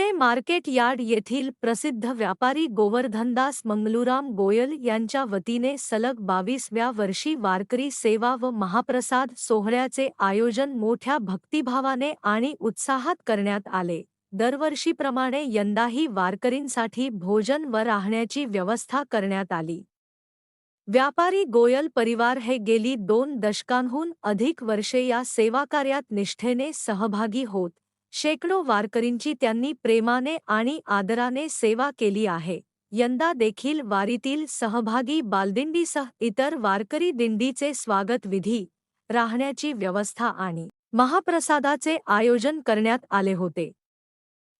Pune market yard येथील प्रसिद्ध व्यापारी गोवर्धनदास मंगलुराम गोयल यांच्या वतीने सलग बावीसव्या वर्षी वारकरी सेवा व महाप्रसाद सोहळ्याचे आयोजन मोठ्या भक्तिभावाने आणि उत्साहात करण्यात आले. दरवर्षीप्रमाणे यंदाही वारकरींसाठी भोजन व राहण्याची व्यवस्था करण्यात आली. व्यापारी गोयल परिवार हे गेली दोन दशकांहून अधिक वर्षे या सेवाकार्यात निष्ठेने सहभागी होत शेकडो वारकरींची त्यांनी प्रेमाने आणि आदराने सेवा केली आहे. यंदा देखील वारीतील सहभागी बालदिंडीसह इतर वारकरी दिंडीचे स्वागत विधी राहण्याची व्यवस्था आणि महाप्रसादाचे आयोजन करण्यात आले होते.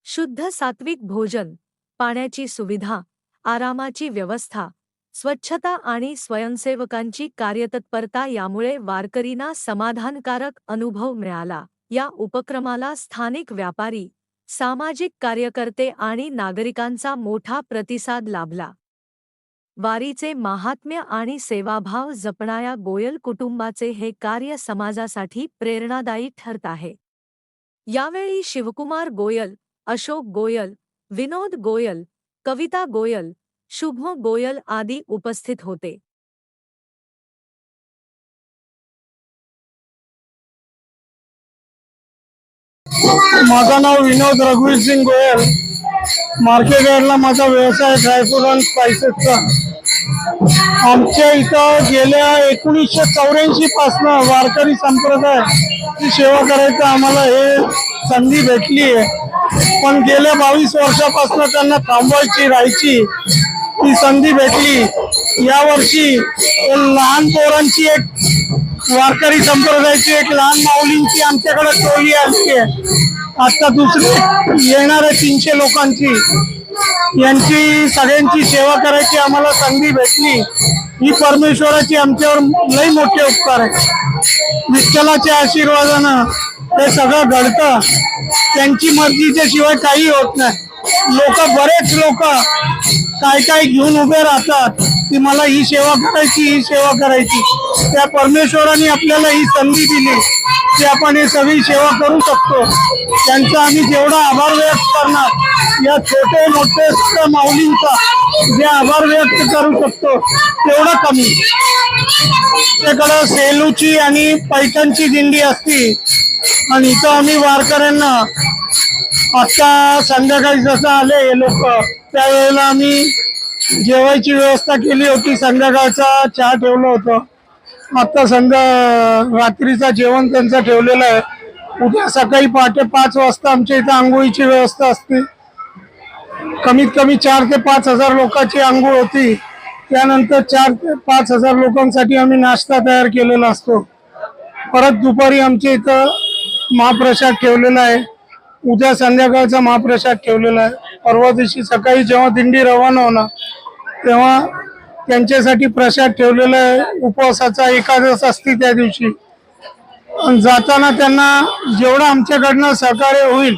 शुद्ध सात्विक भोजन पाण्याची सुविधा आरामाची व्यवस्था स्वच्छता आणि स्वयंसेवकांची कार्यतत्परता यामुळे वारकरींना समाधानकारक अनुभव मिळाला. या उपक्रमाला स्थानिक व्यापारी सामाजिक कार्यकर्ते आणि नागरिकांचा मोठा प्रतिसाद लाभला. वारीचे महात्म्य आणि सेवाभाव जपणाऱ्या गोयल कुटुंबाचे हे कार्य समाजासाठी प्रेरणादायी ठरत आहे. यावेळी शिवकुमार गोयल अशोक गोयल विनोद गोयल कविता गोयल शुभ गोयल आदी उपस्थित होते. माझं नाव विनोद रघुवीर सिंग गोयल. मार्केट यार्डला माझा व्यवसाय ड्रायफ्रूट अँड स्पायसेसचा आमच्या इथं गेल्या एकोणीसशे चौऱ्याऐंशी पासनं वारकरी संप्रदाय ही सेवा करायचं आम्हाला हे संधी भेटली आहे. पण गेल्या बावीस वर्षापासून त्यांना थांबवायची राहायची ती संधी भेटली. यावर्षी लहान पोरांची एक वारकरी संप्रदायाची एक लहान माऊलींची आमच्याकडे टोळी असते आता दुसरी येणाऱ्या तीनशे लोकांची यांची सगळ्यांची सेवा करायची आम्हाला संधी भेटली. ही परमेश्वराची आमच्यावर लई मोठे उपकार आहे विठ्ठलाच्या आशीर्वादानं हे सगळं घडतं. त्यांची मर्जीच्या शिवाय काही होत नाही. लोक बरेच लोक काय काय घेऊन उभे राहतात. की मला ही सेवा करायची ही सेवा करायची. त्या परमेश्वराने आपल्याला ही संधी दिली की आपण ही सगळी सेवा करू शकतो. त्यांचा आम्ही जेवढा आभार व्यक्त करणार या छोटे मोठे सगळ्या माऊलींचा जे आभार व्यक्त करू शकतो तेवढं कमी. त्याकडं सेलूची आणि पैठणची दिंडी असती. आणि इथं आम्ही वारकऱ्यांना आता संध्याकाळी जसं आले हे लोक त्यावेळेला आम्ही जेवायची व्यवस्था केली होती संध्याकाळचा चहा ठेवलं होतं. आता संध्या रात्रीचा जेवण त्यांचं ठेवलेलं आहे. उद्या सकाळी पहाटे पाच वाजता आमच्या इथं आंघोळीची व्यवस्था असते. कमीत कमी चार ते पाच हजार लोकांची आंघोळ होती. त्यानंतर चार ते पाच हजार लोकांसाठी आम्ही नाश्ता तयार केलेला असतो. परत दुपारी आमच्या इथं महाप्रसाद ठेवलेला आहे. उद्या संध्याकाळचा महाप्रसाद ठेवलेला आहे. परवा दिवशी सकाळी जेव्हा दिंडी रवाना होणार तेव्हा त्यांच्यासाठी प्रसाद ठेवलेला आहे. उपवासाचा एकादश असते त्या दिवशी. आणि जाताना त्यांना जेवढं आमच्याकडनं सहकार्य होईल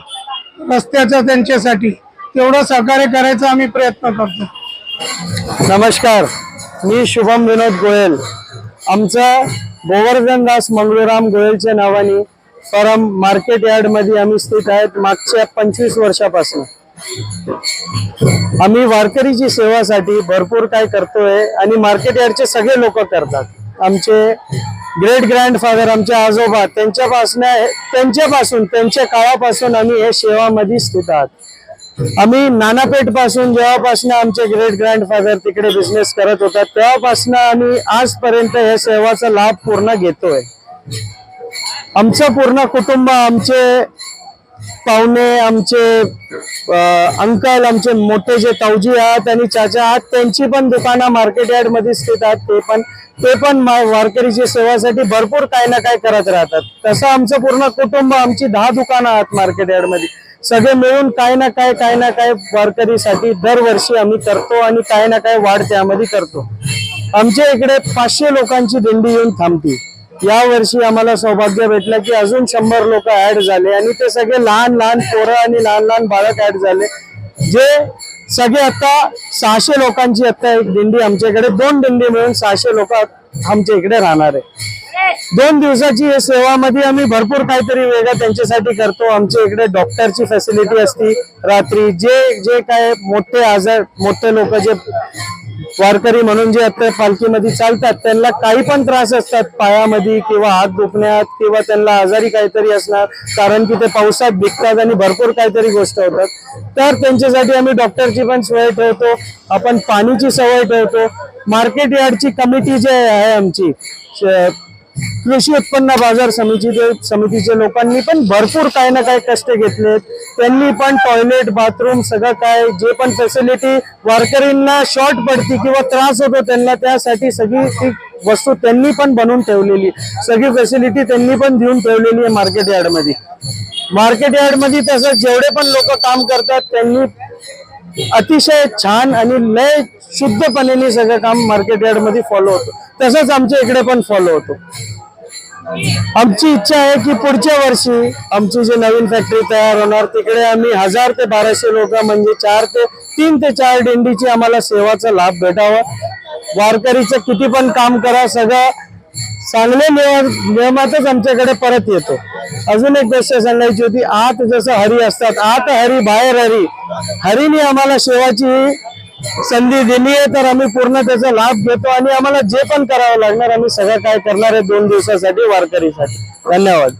रस्त्याचं त्यांच्यासाठी. तेवढं सहकार्य करायचा आम्ही प्रयत्न करतो. नमस्कार. मी शुभम विनोद गोयल. आमचं गोवर्धन दास मंगळूराम गोयलच्या नावाने परम मार्केट यार्डमध्ये आम्ही स्थित आहेत मागच्या पंचवीस वर्षापासून. आम्ही वारकरीची सेवासाठी भरपूर काय करतोय आणि मार्केट यार्डचे सगळे लोक करतात. आमचे ग्रेट ग्रँडफादर आमचे आजोबा त्यांच्यापासून त्यांच्यापासून त्यांच्या काळापासून आम्ही हे सेवामध्ये स्थित आहात. आम्ही नानापेठपासून जेव्हापासून आमचे ग्रेट ग्रँडफादर तिकडे बिझनेस करत होता तेव्हापासून आम्ही आजपर्यंत या सेवाचा लाभ पूर्ण घेतोय. आमचं पूर्ण कुटुंब आमचे पाहुणे आमचे अंकल आमचे मोठे जे ताऊजी आहात आणि चाचा आहात त्यांची पण दुकानं मार्केट यार्डमध्ये स्थित आहेत ते पण ते पण मा- सेवासाठी भरपूर काय ना काय करत राहतात. तसं आमचं पूर्ण कुटुंब आमची दहा दुकानं आहात मार्केट यार्डमध्ये सगळे मिळून काय ना काय काय ना काय वारकरीसाठी दरवर्षी आम्ही करतो आणि काय ना काय वाढ त्यामध्ये करतो. आमच्या इकडे पाचशे लोकांची दिंडी येऊन थांबते. यावर्षी आम्हाला सौभाग्य भेटलं की अजून शंभर लोक ऍड झाले आणि ते सगळे लहान लहान पोरं आणि लहान लहान बाळक ऍड झाले. जे सगळे आता सहाशे लोकांची आता एक दिंडी आमच्याकडे दोन दिंडी मिळून सहाशे लोक आमच्या इकडे राहणार आहे. दोन दिवसाची या सेवामध्ये आम्ही भरपूर काहीतरी वेगळं त्यांच्यासाठी करतो. आमच्या इकडे डॉक्टरची फॅसिलिटी असती. रात्री जे जे काय मोठे आजार मोठे लोक जे वारकरी म्हणून जे आता पालखीमध्ये चालतात त्यांना काही पण त्रास असतात पायामध्ये किंवा हात दुखण्यात किंवा त्यांना आजारी काहीतरी असणार कारण की ते पावसात भिकतात आणि भरपूर काहीतरी गोष्ट होतात. तर त्यांच्यासाठी आम्ही डॉक्टरची पण सोय ठेवतो. आपण पाणीची सवय ठेवतो. मार्केट यार्डची कमिटी जे आहे आमची कृषी उत्पन्न बाजार समितीचे समितीच्या लोकांनी पण भरपूर काही ना काही कष्ट घेतलेत. त्यांनी पण टॉयलेट बाथरूम सगळं काय जे पण फॅसिलिटी वारकरींना शॉर्ट पडती किंवा त्रास होतो त्यांना त्यासाठी सगळी ती वस्तू त्यांनी पण बनवून ठेवलेली. सगळी फॅसिलिटी त्यांनी पण देऊन ठेवलेली आहे मार्केट यार्डमध्ये मार्केट यार्डमध्ये तसं जेवढे पण लोक काम करतात त्यांनी अतिशय छान आणि लय शुद्धपणे सगळं काम मार्केट यार्डमध्ये फॉलो होतो. तसंच आमच्या इकडे पण फॉलो होतो. आमची इच्छा आहे की पुढच्या वर्षी आमची जी नवीन फॅक्टरी तयार होणार तिकडे आम्ही हजार ते बाराशे लोक म्हणजे चार ते तीन ते चार दिंडीची आम्हाला सेवाचा लाभ भेटावा. वारकरीचं किती पण काम करा सगळं चांगल्या नियमातच आमच्याकडे परत येतो. अजून एक गोष्ट सांगायची होती आत जसं हरी असतात आत हरी बाहेर हरी. हरीने आम्हाला सेवाची संधी दिली आहे तर आम्ही पूर्ण त्याचा लाभ घेतो आणि आम्हाला जे पण करावं लागणार आम्ही सगळं काय करणार आहे दोन दिवसासाठी वारकरीसाठी. धन्यवाद.